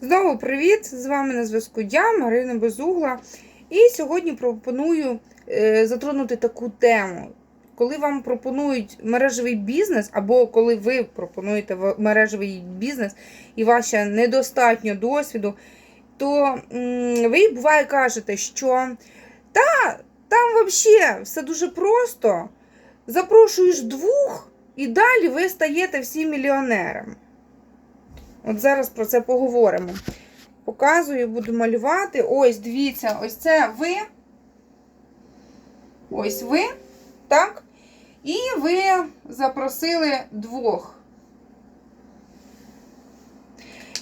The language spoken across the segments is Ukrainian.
Знову привіт! З вами на зв'язку я, Марина Безугла. І сьогодні пропоную е, затронути таку тему. Коли вам пропонують мережевий бізнес, або коли ви пропонуєте мережевий бізнес і ще недостатньо досвіду, то ви буває кажете, що та, там взагалі все дуже просто. Запрошуєш двох, і далі ви стаєте всі мільйонерами. От зараз про це поговоримо. Показую, буду малювати. Ось, дивіться, ось це ви. Ось ви, так? І ви запросили двох.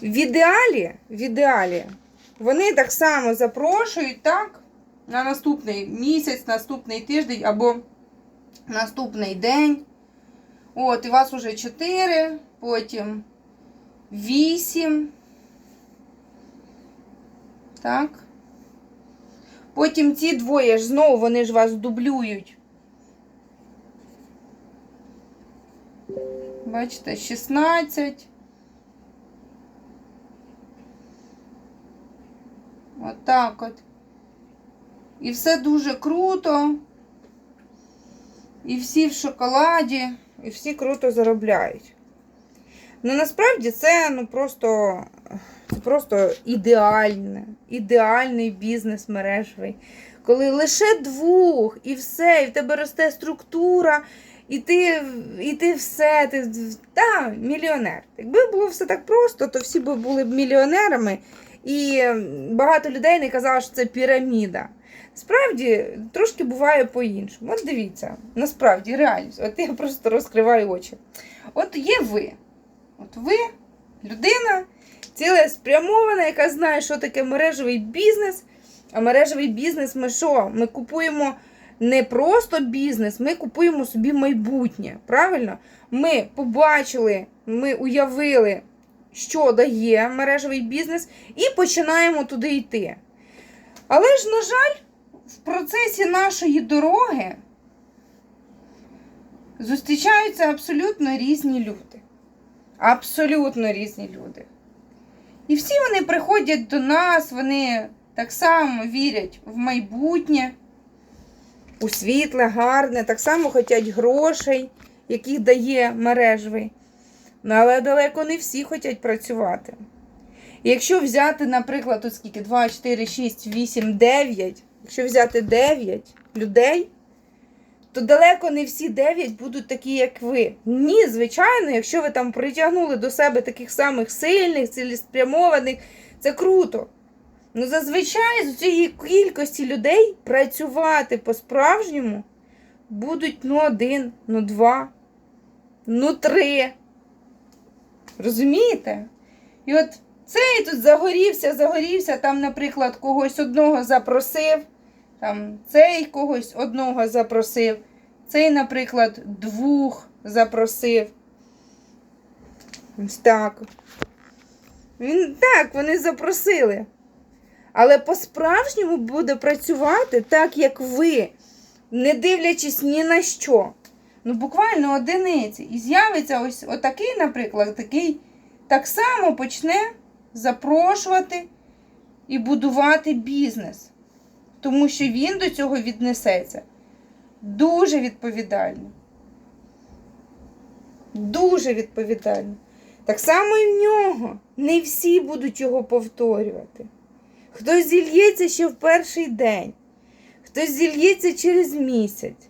В ідеалі, в ідеалі, вони так само запрошують, так? На наступний місяць, наступний тиждень або наступний день. От, і вас уже чотири, потім. 8. Так. Потім ці двоє ж знову вони ж вас дублюють. Бачите, 16. Отак от. І все дуже круто. І всі в шоколаді, і всі круто заробляють. Ну насправді це ну просто, це просто ідеальне, ідеальний бізнес мережевий. Коли лише двох і все, і в тебе росте структура, і ти, і ти все, ти та, мільйонер. Якби було все так просто, то всі б були б мільйонерами, і багато людей не казало, що це піраміда. Справді, трошки буває по-іншому. От дивіться, насправді, реальність. От я просто розкриваю очі. От є ви. От ви, людина, цілеспрямована, яка знає, що таке мережевий бізнес. А мережевий бізнес ми що? Ми купуємо не просто бізнес, ми купуємо собі майбутнє. Правильно? Ми побачили, ми уявили, що дає мережевий бізнес, і починаємо туди йти. Але ж, на жаль, в процесі нашої дороги зустрічаються абсолютно різні люди. Абсолютно різні люди. І всі вони приходять до нас, вони так само вірять в майбутнє, у світле, гарне, так само хочуть грошей, яких дає мережевий. Ну, але далеко не всі хочуть працювати. І якщо взяти, наприклад, тут скільки 2, 4, 6, 8, 9, якщо взяти 9 людей, то далеко не всі 9 будуть такі, як ви. Ні, звичайно, якщо ви там притягнули до себе таких самих сильних, цілеспрямованих, це круто. Ну, зазвичай з цієї кількості людей працювати по-справжньому будуть ну один, ну два, ну три. Розумієте? І от цей тут загорівся, загорівся, там, наприклад, когось одного запросив, там цей когось одного запросив, цей, наприклад, двох запросив. Ось так. Він так, вони запросили. Але по-справжньому буде працювати так, як ви, не дивлячись ні на що. Ну, буквально одиниці. І з'явиться ось отакий, наприклад, такий так само почне запрошувати і будувати бізнес. Тому що він до цього віднесеться дуже відповідально. Дуже відповідально. Так само і в нього. Не всі будуть його повторювати. Хтось зільється ще в перший день, хтось зільється через місяць,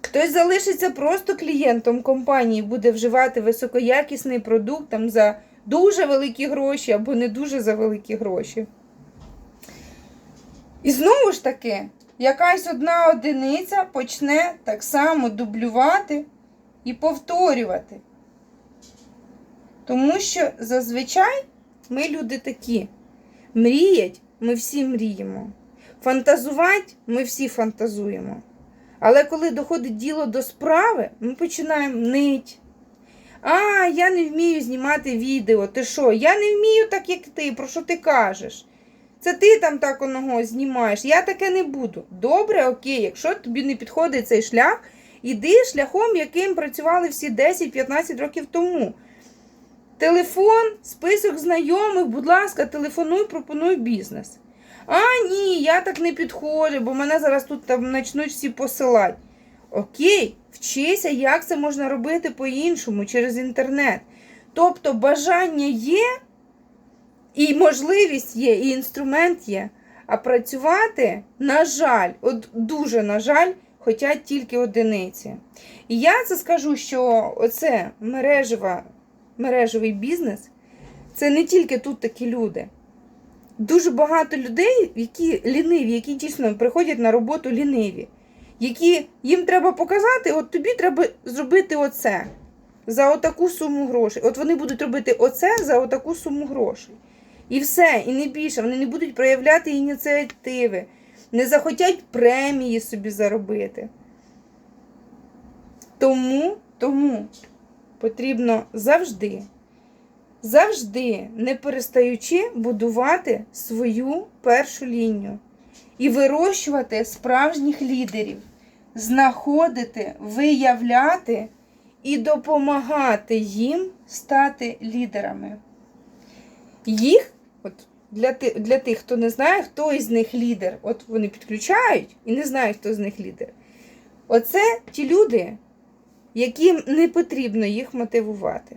хтось залишиться просто клієнтом компанії, буде вживати високоякісний продукт там, за дуже великі гроші або не дуже за великі гроші. І знову ж таки, якась одна одиниця почне так само дублювати і повторювати. Тому що зазвичай ми люди такі. Мріять ми всі мріємо. Фантазувати ми всі фантазуємо. Але коли доходить діло до справи, ми починаємо нить. А, я не вмію знімати відео. Ти що? Я не вмію так, як ти. Про що ти кажеш? Це ти там так оного знімаєш. Я таке не буду. Добре, окей, якщо тобі не підходить цей шлях, іди шляхом, яким працювали всі 10-15 років тому. Телефон, список знайомих, будь ласка, телефонуй, пропонуй бізнес. А, ні, я так не підходжу, бо мене зараз тут там почнуть всі посилати. Окей, вчися, як це можна робити по-іншому через інтернет. Тобто бажання є, і можливість є, і інструмент є. А працювати, на жаль, от дуже на жаль, хочуть тільки одиниці. І я це скажу, що оце мережева, мережевий бізнес це не тільки тут такі люди. Дуже багато людей, які ліниві, які дійсно приходять на роботу ліниві, які їм треба показати, от тобі треба зробити оце за отаку суму грошей. От вони будуть робити оце за отаку суму грошей. І все, і не більше. Вони не будуть проявляти ініціативи, не захотять премії собі заробити. Тому, тому потрібно завжди, завжди, не перестаючи будувати свою першу лінію і вирощувати справжніх лідерів, знаходити, виявляти і допомагати їм стати лідерами. Їх, от для, ти, для тих, хто не знає, хто із них лідер, от вони підключають і не знають, хто з них лідер. Оце ті люди, яким не потрібно їх мотивувати.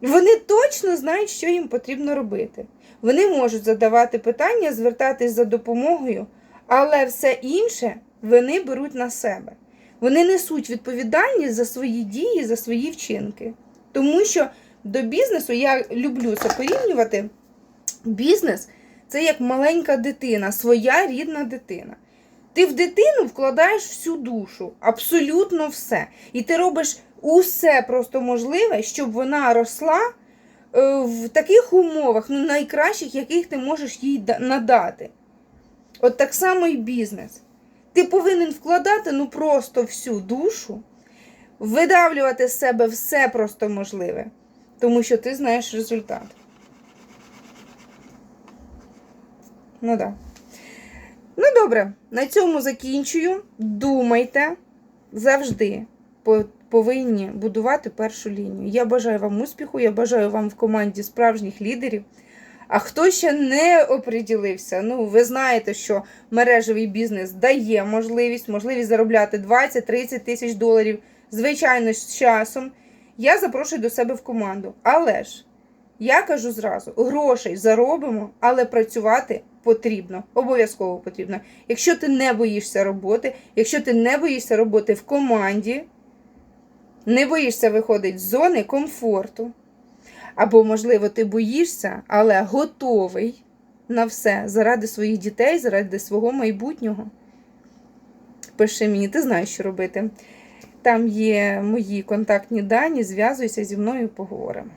Вони точно знають, що їм потрібно робити. Вони можуть задавати питання, звертатись за допомогою, але все інше вони беруть на себе. Вони несуть відповідальність за свої дії, за свої вчинки. Тому що до бізнесу я люблю це порівнювати. Бізнес це як маленька дитина, своя рідна дитина. Ти в дитину вкладаєш всю душу, абсолютно все. І ти робиш усе просто можливе, щоб вона росла е, в таких умовах, ну найкращих, яких ти можеш їй надати. От так само і бізнес. Ти повинен вкладати ну просто всю душу, видавлювати з себе все просто можливе, тому що ти знаєш результат. Ну. Да. Ну, добре, на цьому закінчую. Думайте завжди повинні будувати першу лінію. Я бажаю вам успіху, я бажаю вам в команді справжніх лідерів. А хто ще не оприділився, ну ви знаєте, що мережевий бізнес дає можливість, можливість заробляти 20-30 тисяч доларів, звичайно, з часом. Я запрошую до себе в команду. Але ж я кажу зразу: грошей заробимо, але працювати потрібно. Обов'язково потрібно. Якщо ти не боїшся роботи, якщо ти не боїшся роботи в команді, не боїшся виходити з зони комфорту. Або, можливо, ти боїшся, але готовий на все заради своїх дітей, заради свого майбутнього. Пиши мені, ти знаєш, що робити. Там є мої контактні дані, зв'язуйся зі мною, поговоримо.